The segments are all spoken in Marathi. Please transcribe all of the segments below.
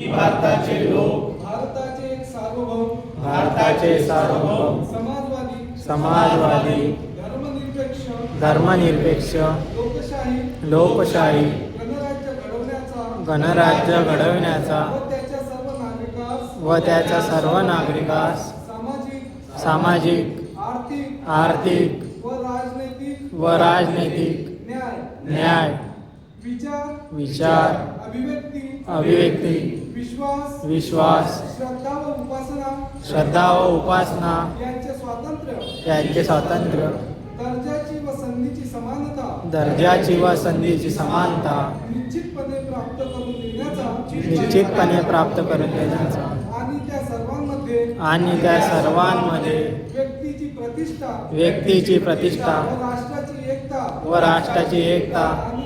भारताचे लोक. भारताचे सार्वभौम. भारताचे सार्वभौम. समाजवादी. समाजवादी. धर्मनिरपेक्ष. धर्मनिरपेक्ष. लोकशाही. लोकशाही. गणराज्य घडवण्याचा. गणराज्य घडविण्याचा. व त्याच्या सर्व नागरिकास. व त्याच्या सर्व नागरिकास. सामाजिक. सामाजिक. आर्थिक. आर्थिक. व राजनैतिक. व राजनैतिक. न्याय. न्याय. विचार विचार अभिव्यक्ती अभिव्यक्ती विश्वास विश्वास श्रद्धा व उपासना श्रद्धा व उपासना यांचे स्वातंत्र्य यांचे स्वातंत्र्य दर्जाची व संधीची समानता दर्जाची व संधीची समानता निश्चितपणे प्राप्त करून देण्याचा निश्चितपणे प्राप्त करून देण्याचा आणि त्या सर्वांमध्ये आणि त्या सर्वांमध्ये व्यक्तीची प्रतिष्ठा व्यक्तीची प्रतिष्ठा व राष्ट्राची एकता व राष्ट्राची एकता आणि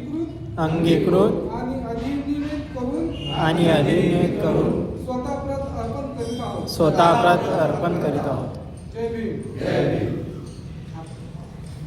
अंगीकृत अंगीकृत आणि अधिनियमित करून आणि अधिनियमित करून स्वतः प्रत अर्पण करीत आहोत. स्वतः प्रत अर्पण करीत आहोत. जय भीम.